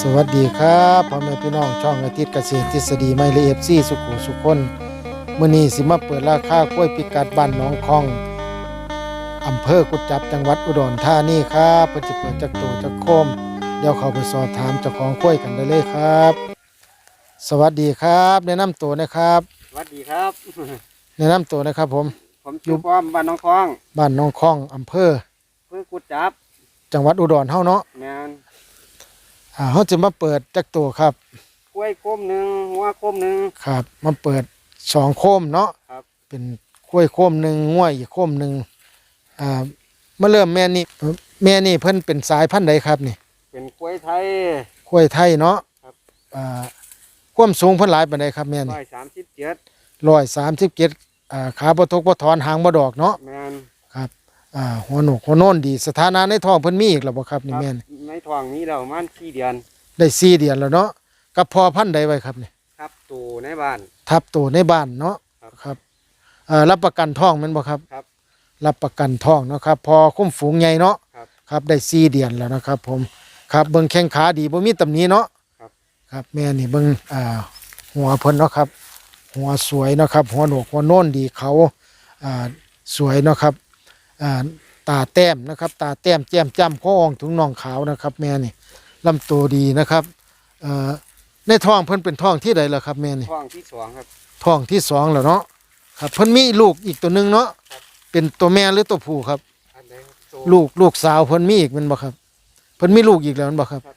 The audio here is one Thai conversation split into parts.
สวัสดีครับพ่อแม่พี่น้องช่องอาทิตย์เกษตรทฤษฎีไม่ละเอียดซี่สุขุสุขคนมื้อนี้สิมาเปิดราคากล้วยพิกัดบ้านหนองคองอำเภอกุดจับจังหวัดอุดรธานีครับเพิ่นสิเปิดจักโตจักโคมเดี๋ยวเข้าไปสอบถามเจ้าของกล้วยกันได้เลยครับ สวัสดีครับแนะนำตัวนะครับสวัสดีครับ แนะนำตัวนะครับผมผมชื่อป้อมบ้านน้องคลอง บ้านหนองคองอำเภอเพื่อกุดจับ จังหวัดอุดรเฮาเนาะแมน อ่าเฮาจะมาเปิดจักโตครับกล้วยโคมหนึ่งหัวโคมหนึ่ง ครับ มาเปิดสองโคมเนาะครับ เป็นกล้วยโคมหนึ่งง่วยอีกโคมหนึ่งอ่ามาเริ่มแม่นี่แม่นี่เพิ่นเป็นสายพันธุ์ใดครับนี่เป็นกล้วยไทย กล้วยไทยเนาะครับ อ่าความสูงเพิ่นหลายปานใดครับแม่นี่ร้อยสามสิบเจ็ดร้อยสามสิบเจ็ดอ่าขาบ่ทกบ่ถอนหางบ่ดอกเนาะแมนครับ อ่าหัวหนกหัวโน่นดีสถานะในท้องเพิ่นมีอีกแล้วบ่ครับนี่ครับแม่นในท้องนี้เราประมันสี่เดือน ได้สี่เดือนแล้วเนาะกับพอพันธุ์ใดไว้ครับนี่ครับตูในบ้าน ทับตัวในบ้านเนาะครับครับเอ่อรับประกันท้องแม่นบ่ครับครับ รับประกันท้องเนาะครับพอคุ้มฝูงใหญ่เนาะครับ ครับได้สี่เดือนแล้วนะครับ ผมครับเบิ่งแข้งขาดีบ่มีตำหนิเนาะครับครับแม่นี่เบิ่งอ่าหัวเพิ่นเนาะครับ หัวสวยเนาะครับ หัวโหนกหัวโน่นดีเขาอ่าสวยเนาะครับอ่า ตาแต้มนะครับ ตาแต้มแจ่มจ้ำข้ออ่องถุงน่องขาวนะครับ แม่นี่ลำตัวดีนะครับเอ่อในท้องเพิ่นเป็นท้องที่ใดล่ะครับแม่นี่ท้องที่สองครับท้องที่สองแล้วเนาะครับเพิ่นมีลูกอีกตัวหนึงเนาะครับเป็นตัวแม่หรือตัวผู้ครับอันไหนครับโตลูกลูกสาวเพิ่นมีอีกแมันบ่ครับ เพิ่นมีลูกอีกแล้วแมันบ่ครับครับ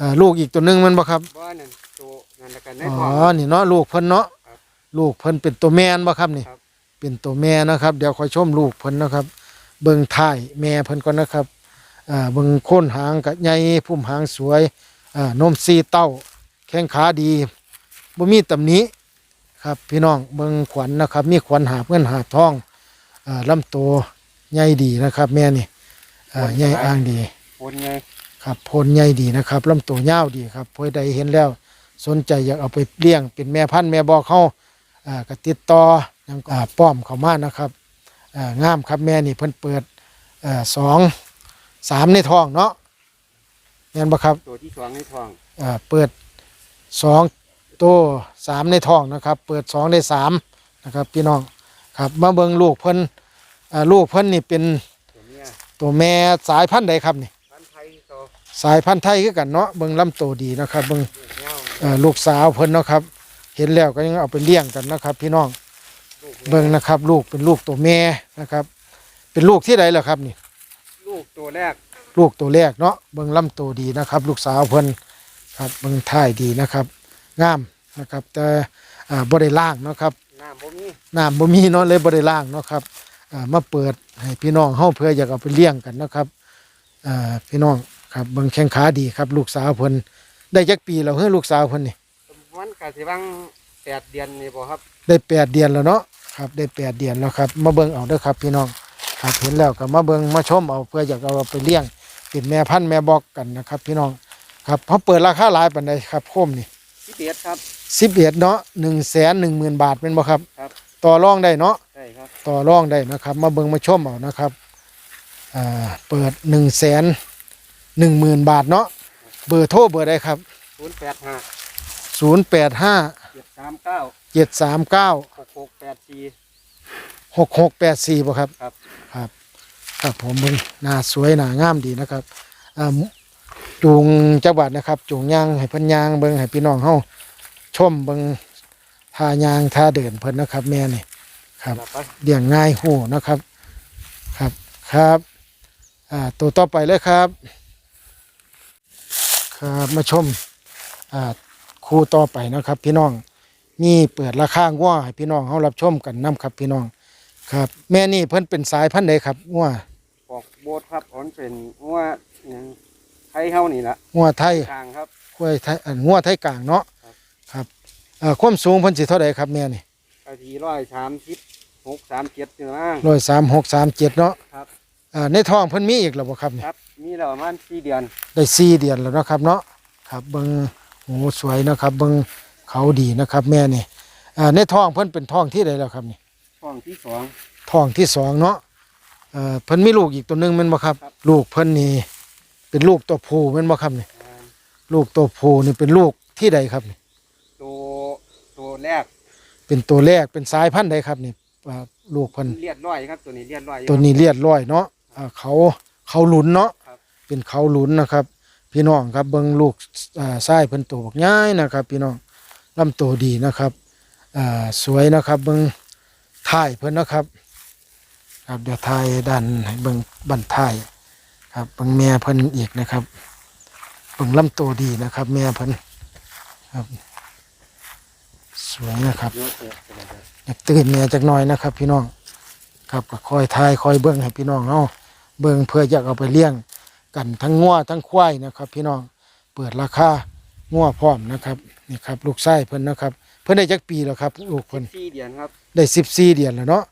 อ่าลูกอีกตัวหนึงแมันบ่ครับบ้านนั่นโตนั่นแล้วกันในอ๋ท้องอนี่เนาะลูกเพิ่นเนาะครับลูกเพิ่นเป็นตัวแม่นบ่ครับนี่ครับ เป็นตัวแม่นะครับ เดี๋ยวคอยชมลูกเพิ่นนะครับ เบิ่งท้ายแม่เพิ่นก่อนนะครับอ่าเบิ่งโคนหางกะใหญ่พุ่มหางสวยอ่านมซีเต้า แข้งขาดีบ่มีตำหนิครับพี่น้องเบิ่งขวัญนะครับ มีขวัญหาบเงินหาบทองอ่าลำตัวใหญ่ดีนะครับ แม่นี่อ่าใหญ่อ่างดีคนไงครับโพนใหญ่ดีนะครับลำตัวยาวดีครับผู้ใดเห็นแล้ว สนใจอยากเอาไปเลี้ยงเป็นแม่พันธุ์แม่บอกเขาอ่าก็ติดต่อยัง อ่าป้อมเขามานะครับอ่างามครับแม่นี่เพิ่นเปิดอ่าสองสามในท้องเนาะแม่นบ่ครับตัวที่สองในท้องอ่าเปิดสองตัวสามในท้องนะครับ เปิดสองได้สามนะครับ พี่น้องครับมาเบิ่งลูกเพิ่นอ่าลูกเพิ่นนี่เป็นตัวเนี้ยตัวแม่สายพันธุ์ใดครับนี่ พันธุ์ไทยโตสายพันธุ์ไทยคือกันเนาะเบิ่งลำตัวดีนะครับเบิ่งลูกเงา เอ่อลูกสาวเพิ่นเนาะครับ เห็นแล้วก็ยังเอาไปเลี้ยงกันนะครับ พี่น้องลูก เบิ่งนะครับ ลูกเป็นลูกตัวแม่นะครับ เป็นลูกที่ใดล่ะครับนี่ ลูกตัวแรก ลูกตัวแรกเนาะเบิ่งลำตัวดีนะครับ ลูกสาวเพิ่นครับเบิ่งท่ายดีนะครับงามนะครับ แต่อ่าบ่ได้ล่างเนาะครับน้ำบ่มีน้ำบ่มีเนาะเลยบ่ได้ล่างเนาะครับอ่ามาเปิดให้พี่น้องเฮาเพื่ออยากเอาไปเลี้ยงกันเนาะครับอ่าพี่น้องครับเบิ่งแข้งขาดีครับ ลูกสาวเพิ่นได้จักปีแล้วเฮ้ยลูกสาวเพิ่นนี่มันกะสิบัง แปดเดือนนี่บ่ครับได้แปดเดือนแล้วเนาะครับได้แปดเดือนแล้วครับ มาเบิ่งเอาเด้อครับ พี่น้องครับเห็นแล้วก็มาเบิ่งมาชมเอาเพื่ออยากเอาไปเลี้ยงเป็นแม่พันธุ์แม่บอกกันนะครับ พี่น้องครับเขาเปิดราคาหลายปานใดครับโคมนี่ที่เบียดครับ สิบเอ็ดเนาะหนึ่งแสนหนึ่งหมื่นบาทเป็นบ่ครับ ครับ ต่อรองได้เนาะ ใช่ครับ ต่อรองได้นะครับ มาเบิ่งมาชมเอานะครับอ่าเปิดหนึ่งแสนหนึ่งหมื่นบาทเนาะเบอร์โทรเบอร์ใดครับศูนย์แปดห้าศูนย์แปดห้าเจ็ดสามเก้าเจ็ดสามเก้าหกหกแปดสี่หกหกแปดสี่บ่ครับครับครับครับผมเบิ่งหน้าสวยหน้างามดีนะครับอ่าจูงจังหวัดนะครับจูงยางให้เพิ่นยางเบิ่งให้พี่น้องเฮาชมเบิ่งท่ายางท่าเดินเพิ่นนะครับ แม่นี่ครับรับไปเลี้ยงง่ายหูนะครับครับครับอ่าตัวต่อไปเลยครับ ครับมาชมอ่า คู่ต่อไปนะครับ พี่น้องมีเปิดราคาง่วให้พี่น้องเฮารับชมกันนํครับ พี่น้องครับ แม่นี่เพิ่นเป็นสายพันธุ์ใดครับง่วออกโบสถ์ครับผลเป็นงัวหยังไทยเฮานี่ละง่วไทยกลางครับกล้วยไทยอ่าง่วไทยกลางเนาะครับครับเอ่อความสูงเพิ่นสิเท่าใดครับแม่นี่กะทีร้อยสามสิบหกสามเจ็ดนี่ละร้อยสามหกสามเจ็ดเนาะครับอ่าในท้องเพิ่นมีอีกแล้วบ่ครับนี่ครับมีแล้วประมาณสี่เดือนได้สี่เดือนแล้วเนาะครับเนาะครับเบิง หูสวยนะครับเบิงเขาดีนะครับ แม่นี่อ่าในท้องเพิ่นเป็นท้องที่ใดแล้วครับนี่ช่องที่สองท้องที่สองเนาะเอ่อเพิ่นมีลูกอีกตัวหนึงแม่นบ่ครับครับ ลูกเพิ่นนี่เป็นลูกตัวผู้แม่นบ่ครับนี่อ่าลูกตัวผู้นี่เป็นลูกที่ใดครับนี่ตัวตัวแรกเป็นตัวแรกเป็นสายพันธุ์ใดครับนี่อ่าลูกเพิ่น เลียดร้อยครับ ตัวนี้เลียดร้อยอยู่ ตัวนี้เลียดร้อยเนาะอ่าเขาเขาหลุนเนาะ ครับ เป็นเขาหลุนนะครับ พี่น้องครับเบิ่งลูกอ่ายเพิ่นโตบักย้ายนะครับ พี่น้องลำโตวดีนะครับสวยนะครับเบิ่งท้ายเพิ่นนะครับ ครับเดี๋ยวท้ายด้านให้เบิ่งบันท้ายครับเบิ่งแม่เพิ่นอีกนะครับเบิ่งลำโตวดีนะครับ แม่เพิ่นครับ สวยนะครับอยากตื่นเนี่ยจักหน่อยนะครับ พี่น้องครับก็คอยทายคอยเบิ้งให้พี่น้องเนาะเบิ้งเพื่ออยากเอาไปเลี้ยง กันทั้งงัวทั้งควายนะครับ พี่น้องเปิดราคางัวพร้อมนะครับนี่ครับลูกไส้เพิ่นนะครับ เพิ่นได้จักปีแล้วครับลูกเพิ่นสี่เดือนครับได้สิบสี่เดือนแล้วเนาะ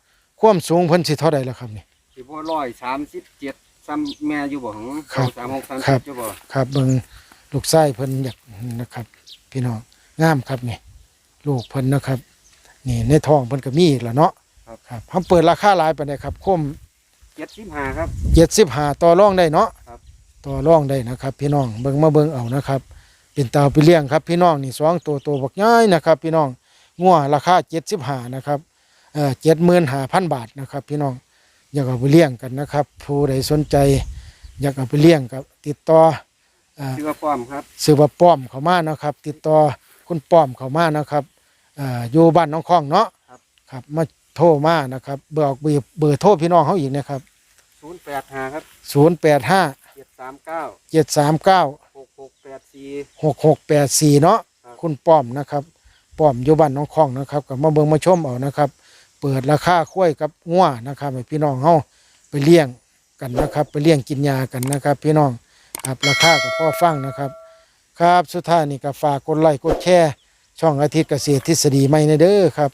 ความสูงเพิ่นสิเท่าใดแล้วครับนี่สิบร้อยสามสิบเจ็ดซ้ำแม่อยู่บ่หงครับสามหกสามครัสิบบอยู่บ่ครับเบิ้งลูกไส้เพิ่นอยากนะครับ พี่น้องงามครับนี่ลูกเพิ่นนะครับ นี่ในท้องเพิ่นก็มีอีกแล้วเนาะครับเฮาเปิดราคาหลายปานใดครับคมเจ็ดสิบห้าครับเจ็ดสิบห้าต่อรองได้เนาะครับ ต่อรองได้นะครับ พี่น้องเบิ่งมาเบิ่งเอานะครับ เป็นเตาไปเลี้ยงครับพี่น้องนี่สองตัวตัวบักย้ายนะครับ พี่น้องงัวราคาเจ็ดสิบห้านะครับเอ่อเจ็ดหมื่นห้าพันบาทนะครับ พี่น้องอยากเอาไปเลี้ยงกันนะครับ ผู้ใดสนใจ อยากเอาไปเลี้ยงกับติดต่อเอ่อ ชื่อว่าป้อมครับ ซื้อว่าป้อมเขามานะครับ ติดต่อคุณป้อมเขามานะครับเอ่ออยู่บ้านน้องคองเนาะครับ ครับมาโทรมานะครับ เบอร์ออกเบอร์เบอร์โทรพี่น้องเขาอีกนะครับศูนย์แปดห้าครับศูนย์แปดห้าเจ็ด สามเก้าเจ็ดสามเก้าหกหกแปดสี่หกหกแปดสี่เนาะครับคุณป้อมนะครับป้อมอยู่บ้านน้องคองนะครับกับมาเบิงมาชมเอานะครับ เปิดราคาคุ้ยกับงัวนะครับให้พี่น้องเฮาไปเลี้ยงกันนะครับ ไปเลี้ยงกินยากันนะครับ พี่น้องครับราคากับพ่อฟังนะครับ ครับสุดท้ายนี่ก็ฝากกดไลค์กดแชร์ช่องอาทิตย์เกษตรทฤษฎีใหม่ในเด้อครับ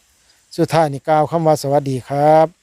สุดท้ายนี่กล่าวคำว่าสวัสดีครับ